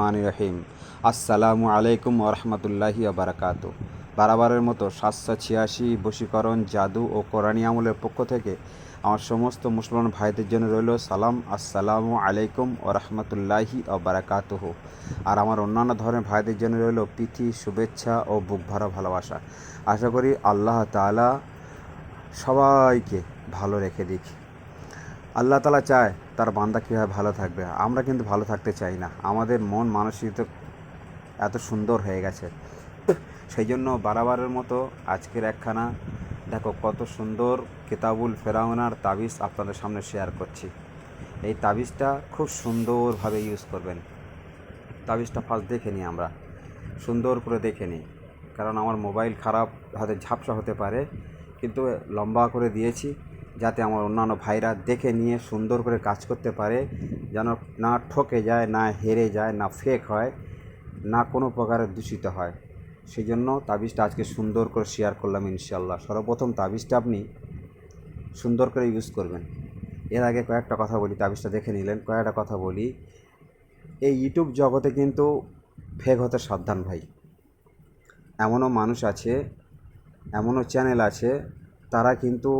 রহমান রহিম। আসসালামু আলাইকুম ওরহমতুল্লাহি বারাকাতু বারাবারের মতো সাতশো ছিয়াশি বশীকরণ জাদু ও কোরআনী আমলের পক্ষ থেকে আমার সমস্ত মুসলমান ভাইদের জন্য রইল সালাম, আসসালামু আলাইকুম ও রহমতুল্লাহি বারাকাতুহ। আর আমার অন্যান্য ধরনের ভাইদের জন্য রইল প্রীতি, শুভেচ্ছা ও বুক ভরা ভালোবাসা। আশা করি আল্লাহ তাআলা সবাইকে ভালো রেখে দিক। আল্লাহ তালা চায় তার বান্দা কীভাবে ভালো থাকবে? আমরা কিন্তু ভালো থাকতে চাই না। আমাদের মন মানসিকতা এত সুন্দর হয়ে গেছে। সেই জন্য বারাবারের মতো আজকের একখানা, দেখো কত সুন্দর কিতাবুল ফেরাউনার তাবিজ আপনাদের সামনে শেয়ার করছি। এই তাবিজটা খুব সুন্দরভাবে ইউজ করবেন। তাবিজটা ফার্স্ট দেখে নিই আমরা। সুন্দর করে দেখে নিই। কারণ আমার মোবাইল খারাপ হয়তো ঝাপসা হতে পারে। কিন্তু লম্বা করে দিয়েছি। যাতে আমার অন্যান্য ভাইরা দেখে নিয়ে সুন্দর করে কাজ করতে পারে, যেন না ঠকে যায়, না হেরে যায়, না ফেক হয়, না কোনো প্রকারে দূষিত হয়। সেই জন্য তাবিজটা আজকে সুন্দর করে শেয়ার করলাম ইনশাল্লাহ সর্বপ্রথম তাবিজটা আপনি সুন্দর করে ইউজ করবেন। এর আগে কয়েকটা কথা বলি, তাবিজটা দেখে নিলেন, কয়েকটা কথা বলি। এই ইউটিউব জগতে কিন্তু ফেক হতে সাবধান ভাই। এমনও মানুষ আছে, এমনও চ্যানেল আছে, তারা কিন্তু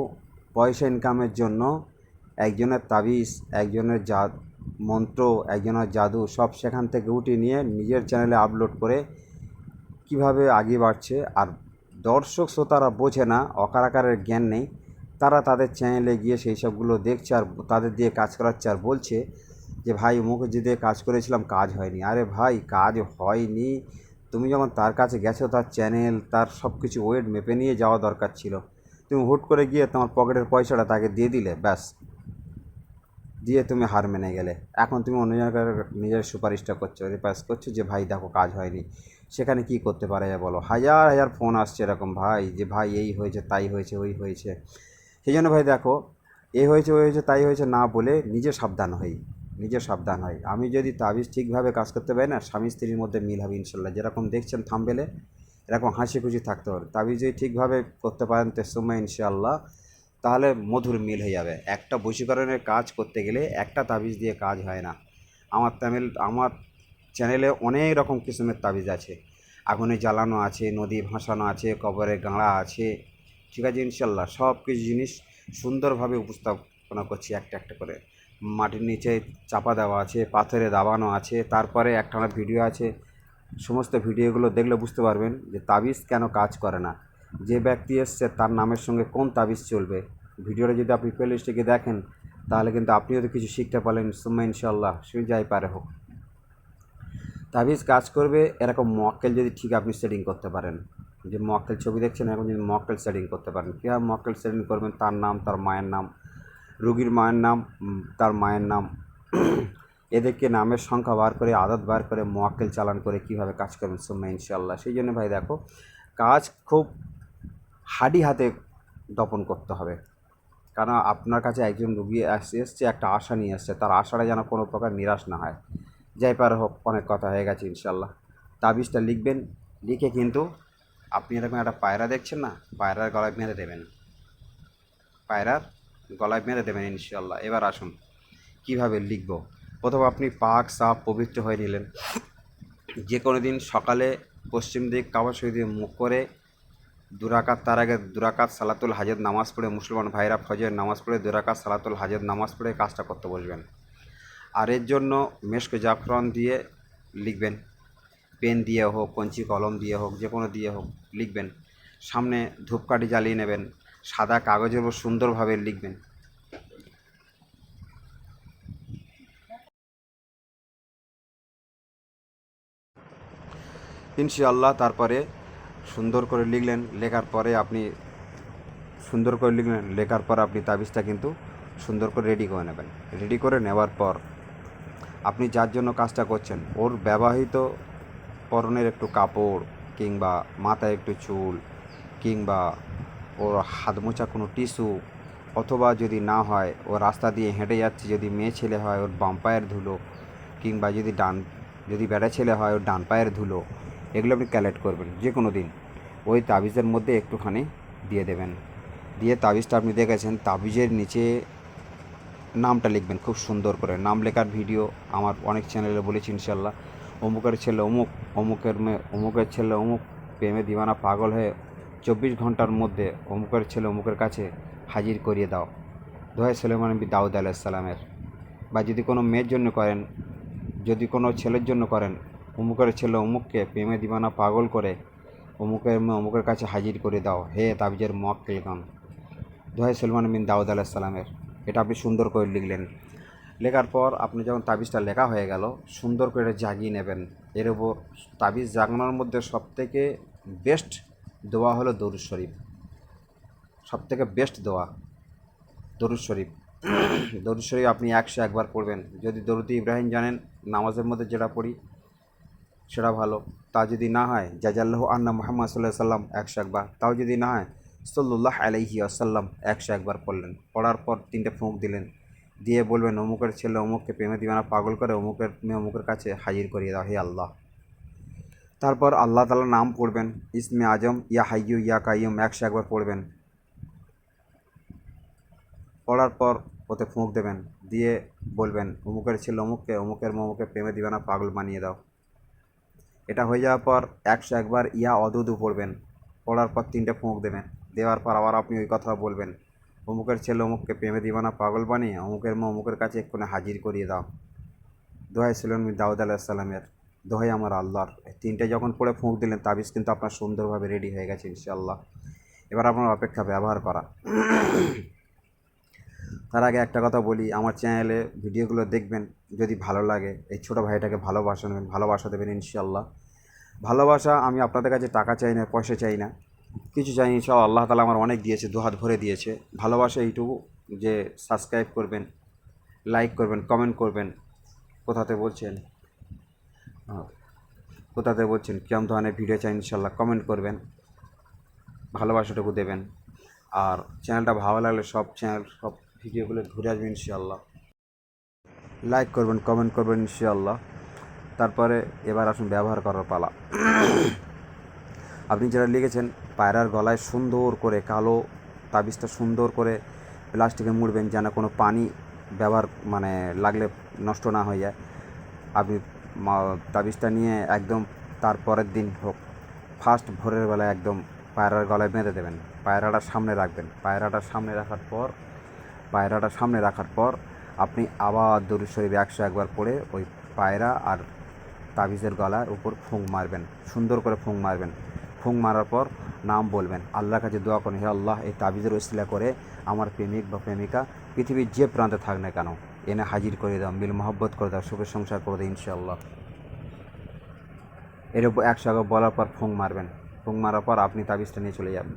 পয়সা ইনকামের জন্য একজনের তাবিজ, একজনের জা মন্ত্র, একজনের জাদু সব সেখান থেকে উঠিয়ে নিয়ে নিজের চ্যানেলে আপলোড করে কীভাবে আগে বাড়ছে আর দর্শক শ্রোতারা বোঝে না অকারাকারের জ্ঞান নেই, তারা তাদের চ্যানেলে গিয়ে সেই সবগুলো দেখছে আর তাদের দিয়ে কাজ করাচ্ছে আর বলছে যে, ভাই মুখে দিয়ে কাজ করেছিলাম, কাজ হয়নি। আরে ভাই, কাজ হয়নি। তুমি যখন তার কাছে গেছো, তার চ্যানেল তার সব কিছু ওয়েট মেপে নিয়ে যাওয়া দরকার ছিল। তুমি হুট করে গিয়ে তোমার পকেটের পয়সাটা তাকে দিয়ে দিলে, ব্যাস। দিয়ে তুমি হার মেনে গেলে। এখন তুমি অন্য জায়গায় নিজের সুপারিশটা করছ রিপাস করছ যে, ভাই, দেখো, কাজ হয়নি। সেখানে কি করতে পারে বলো? হাজার হাজার ফোন আসছে এরকম, ভাই, যে, ভাই, এই হয়েছে, তাই হয়েছে, ওই হয়েছে। সেই জন্য ভাই, দেখো, এ হয়েছে, ওই হয়েছে, তাই হয়েছে না বলে নিজে সাবধান হই, নিজে সাবধান হয় আমি যদি তাবিজ ঠিকভাবে কাজ করতে পারি না স্বামী স্ত্রীর মধ্যে মিল হবে ইনশাল্লাহ। যেরকম দেখছেন থামবেলে এরকম হাসি খুশি থাকতে হবে তাবিজ যদি ঠিকভাবে করতে পারেন তেসময় ইনশাআল্লাহ, তাহলে মধুর মিল হয়ে যাবে। একটা বশীকরণের কাজ করতে গেলে একটা তাবিজ দিয়ে কাজ হয় না। আমার তামিল, আমার চ্যানেলে অনেক রকম কিসিমের তাবিজ আছে। আগুনে জ্বালানো আছে, নদী ভাসানো আছে, কবরে গাঁড়া আছে। ঠিক আছে ইনশাল্লাহ সব কিছু জিনিস সুন্দরভাবে উপস্থাপনা করছি একটা একটা করে। মাটির নিচে চাপা দেওয়া আছে, পাথরে দাবানো আছে, তারপরে একটানা ভিডিও আছে। সমস্ত ভিডিওগুলো দেখলে বুঝতে পারবেন যে তাবিজ কেন কাজ করে না। যে ব্যক্তি এসছে তার নামের সঙ্গে কোন তাবিজ চলবে? ভিডিওটা যদি আপনি প্লে লিস্টে গিয়ে দেখেন, তাহলে কিন্তু আপনিও তো কিছু শিখতে পারলেন। সুম্মা ইনশাল্লাহ সে যাই পারে হোক। তাবিজ কাজ করবে, এরকম মক্কেল যদি ঠিক আপনি সেটিং করতে পারেন। যে মক্কেল ছবি দেখছেন এখন যদি মক্কেল সেটিং করতে পারেন। কীভাবে মক্কেল সেটিং করবেন? তার নাম, তার মায়ের নাম, রুগীর মায়ের নাম তার মায়ের নাম এদেরকে নামের সংখ্যা বার করে, আদত বার করে, মোয়াক্কেল চালান করে কীভাবে কাজ করবেন সুম্মা ইনশাল্লাহ সেই জন্য ভাই দেখো, কাজ খুব হাডি হাতে দপন করতে হবে। কারণ আপনার কাছে একজন রুগী এসে এসছে, একটা আশা নিয়ে এসছে, তার আশাটা যেন কোনো প্রকার নিরাশ না হয়। যাই পার হোক, অনেক কথা হয়ে গেছে ইনশাল্লাহ তাবিজটা লিখবেন, লিখে কিন্তু আপনি এরকম একটা পায়রা দেখছেন না, পায়রার গলায় মেরে দেবেন। পায়রার গলায় মেরে দেবেন ইনশাল্লাহ এবার আসুন, কীভাবে লিখব? প্রথম আপনি পাক সাপ পবিত্র হয়ে নিলেন। যে কোনো দিন সকালে পশ্চিম দিক কাবা শহীদে মুখ করে দুরাকাত, তার আগে দুরাকাত সালাতুল হাজেদ নামাজ পড়ে মুসলমান ভাইরা ফজর নামাজ পড়ে দুরাকাত সালাতুল হাজেদ নামাজ পড়ে কাজটা করতে বসবেন। আর এর জন্য মেশকে জাফরান দিয়ে লিখবেন। পেন দিয়ে হোক, কঞ্চি কলম দিয়ে হোক, যে কোনো দিয়ে হোক লিখবেন। সামনে ধূপকাঠি জ্বালিয়ে নেবেন। সাদা কাগজের উপর সুন্দরভাবে লিখবেন। ইনশাআল্লাহ তারপরে সুন্দর করে লিখলেন, লেখার পরে আপনি সুন্দর করে লিখলেন, লেখার পর আপনি তাবিজটা কিন্তু সুন্দর করে রেডি করে নেবেন। রেডি করে নেওয়ার পর আপনি যার জন্য কাজটা করছেন, ওর ব্যবহৃত পরনের একটু কাপড় কিংবা মাথায় একটু চুল কিংবা ওর হাত মোছা কোনো টিস্যু অথবা যদি না হয়, ও রাস্তা দিয়ে হেঁটে যাচ্ছে, যদি মেয়ে ছেলে হয়, ওর বাম পায়ের ধুলো কিংবা যদি ডান, যদি বেড়া ছেলে হয়, ওর ডান পায়ের ধুলো এগুলো আপনি কালেক্ট করবেন যে কোনো দিন। ওই তাবিজের মধ্যে একটুখানি দিয়ে দেবেন। দিয়ে তাবিজটা আপনি দেখেছেন, তাবিজের নিচে নামটা লিখবেন, খুব সুন্দর করে। নাম লেখার ভিডিও আমার অনেক চ্যানেলে বলেছি ইনশাল্লাহ। অমুকের ছেলে অমুক, অমুকের মেয়ে অমুকের ছেলে অমুক, প্রেমে দিওয়ানা পাগল হয়ে চব্বিশ ঘণ্টার মধ্যে অমুকের ছেলে অমুকের কাছে হাজির করিয়ে দাও। দোহাই সুলেমান নবী দাউদ আলাইসাল্লামের বা যদি কোনো মেয়ের জন্য করেন, যদি কোনো ছেলের জন্য করেন অমুকের ছেলে অমুককে প্রেমে দিবানা পাগল করে অমুকের অমুকের কাছে হাজির করে দাও। হে তাবিজের মক মোয়াক্কেলগণ দোহাই সুলমান বিন দাউদ আলাইসাল্লামের এটা আপনি সুন্দর করে লিখলেন। লেখার পর আপনি যখন তাবিজটা লেখা হয়ে গেল, সুন্দর করে এটা জাগিয়ে নেবেন। এর উপর তাবিজ জাগানোর মধ্যে সবথেকে বেস্ট দোয়া হলো দরুদ শরীফ। সবথেকে বেস্ট দোয়া, দরুদ শরীফ। দরুদ শরীফ আপনি একশো একবার পড়বেন। যদি দরুদ ইব্রাহিম জানেন, নামাজের মধ্যে যেটা পড়ি সেটা ভালো। তা যদি না হয়, জাজাল্লাহ আন্না মোহাম্মদ সাল্লাহ সাল্লাম একশো একবার। তাও যদি না হয় সল্লাহ আলাইহি আসাল্লাম একশো একবার পড়লেন। পড়ার পর তিনটে ফুঁক দিলেন। দিয়ে বলবেন, অমুকের ছেলে অমুককে প্রেমে দিবানা পাগল করে অমুকের মেয়ে অমুকের কাছে হাজির করিয়ে দাও, হে আল্লাহ। তারপর আল্লাহ তালার নাম পড়বেন, ইসমে আজম, ইয়া হাইয়ু ইয়া কাইয়ুম একশো একবার পড়বেন। পড়ার পর ওতে ফুঁক দেবেন। দিয়ে বলবেন, অমুকের ছেলে অমুককে, অমুকের মমুকে প্রেমে দিবানা পাগল বানিয়ে দাও। এটা হয়ে যাওয়ার পর একশো একবার ইয়া অদুদু পড়বেন। পড়ার পর তিনটে ফুঁক দেবেন। দেওয়ার পর আবার আপনি ওই কথা বলবেন, অমুকের ছেলে অমুককে প্রেমে দিবানা পাগল বানিয়ে অমুকের মা অমুকের কাছে এক্ষুনি হাজির করিয়ে দাও। দোহাই ছিলেন দাউদ আলাহিসাল্লামের দোহাই আমার আল্লাহর। তিনটে যখন পড়ে ফুঁক দিলেন, তাবিজ কিন্তু আপনার সুন্দরভাবে রেডি হয়ে গেছে ইনশাল্লাহ এবার আপনার অপেক্ষা ব্যবহার করা। তার আগে একটা কথা বলি, আমার চ্যানেলে ভিডিওগুলো দেখবেন, যদি ভালো লাগে, এই ছোটো ভাইটাকে ভালোবাসা নেবেন, ভালোবাসা দেবেন ইনশাল্লাহ ভালোবাসা, আমি আপনাদের কাছে টাকা চাই না, পয়সা চাই না, কিছু চাই সব আল্লাহ তালা আমার অনেক দিয়েছে দুহাত ভরে দিয়েছে। ভালোবাসা এইটুকু যে সাবস্ক্রাইব করবেন লাইক করবেন কমেন্ট করবেন, কোথাতে বলছেন? কোথাতে বলছেন? কেমন ধরনের ভিডিও চাই ইনশাল্লাহ কমেন্ট করবেন, ভালোবাসাটুকু দেবেন। আর চ্যানেলটা ভালো লাগলে সব চ্যানেল সব ভিডিওগুলো ঘুরে আসবে ইনশাল্লাহ। লাইক করবেন কমেন্ট করবেন ইনশাল্লাহ। তারপরে এবার আসুন ব্যবহার করার পালা। আপনি যেটা লিখেছেন, পায়রার গলায় সুন্দর করে কালো তাবিজটা সুন্দর করে প্লাস্টিকে মুড়বেন যেন কোনো পানি ব্যবহার মানে লাগলে নষ্ট না হয়ে যায়। আপনি তাবিজটা নিয়ে একদম তার পরের দিন হোক, ফার্স্ট ভোরের বেলায় একদম পায়রার গলায় বেঁধে দেবেন। পায়রাটা সামনে রাখবেন। পায়রাটা সামনে রাখার পর, পায়রাটা সামনে রাখার পর আপনি আবার দরুদ শরীফ একশো একবার পড়ে ওই পায়রা আর তাবিজের গলার উপর ফুঁক মারবেন, সুন্দর করে ফুঁক মারবেন। ফুঁক মারার পর নাম বলবেন, আল্লাহর কাছে দোয়া করেন, হে আল্লাহ, এই তাবিজের ওসিলা করে আমার প্রেমিক বা প্রেমিকা পৃথিবীর যে প্রান্তে থাক না কেন, এনে হাজির করে দাও, মিল মহব্বত করে দাও সুখের সংসার করে দাও, ইনশাআল্লাহ। এর উপর একশো একবার বলার পর ফুঁক মারবেন। ফুঁক মারার পর আপনি তাবিজটা নিয়ে চলে যাবেন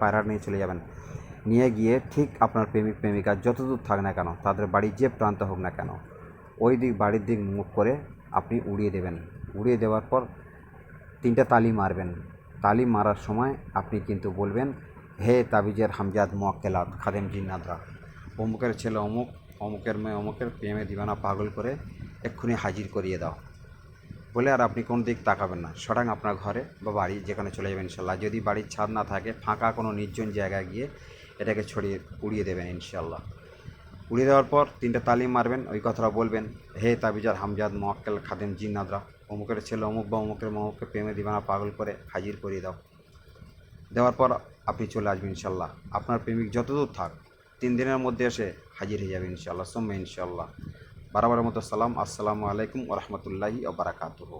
পায়রা নিয়ে চলে যাবেন। নিয়ে গিয়ে ঠিক আপনার প্রেমিক, প্রেমিকা যতদূর থাক না কেন, তাদের বাড়ির যে প্রান্ত হোক না কেন, ওই দিক, বাড়ির দিক মুখ করে আপনি উড়িয়ে দেবেন। উড়িয়ে দেওয়ার পর তিনটা তালি মারবেন। তালি মারার সময় আপনি কিন্তু বলবেন, হে তাবিজের হামজাদ মোয়াক্কেলাত, খাদেম জিন্নাদরা অমুকের ছেলে অমুক, অমুকের মেয়ে অমুকের প্রেমে দিবানা পাগল করে এক্ষুনি হাজির করিয়ে দাও। বলে আর আপনি কোন দিক তাকাবেন না। সটাং আপনার ঘরে বা বাড়ি যেখানে চলে যাবেন ইনশাল্লাহ। যদি বাড়ির ছাদ না থাকে, ফাঁকা কোনো নির্জন জায়গায় গিয়ে এটাকে ছড়িয়ে, উড়িয়ে দেবেন ইনশাল্লাহ। উড়িয়ে দেওয়ার পর তিনটা তালিম মারবেন, ওই কথাটা বলবেন, হে তাবিজার হামজাদ, মোয়াক্কেল খাদেম জিন্নাদরা অমুকের ছেলে অমুক বা অমুকের অমুককে প্রেমে দিবানা পাগল করে হাজির করিয়ে দাও। দেওয়ার পর আপনি চলে আসবেন ইনশাল্লাহ। আপনার প্রেমিক যতদূর থাক, তিন দিনের মধ্যে এসে হাজির হয়ে যাবে ইনশাল্লাহ। সোম্মে ইনশাল্লাহ। বারবারের মতো সালাম। আসসালামু আলাইকুম ওরহমতুল্লাহি ও বারাকাতুহ।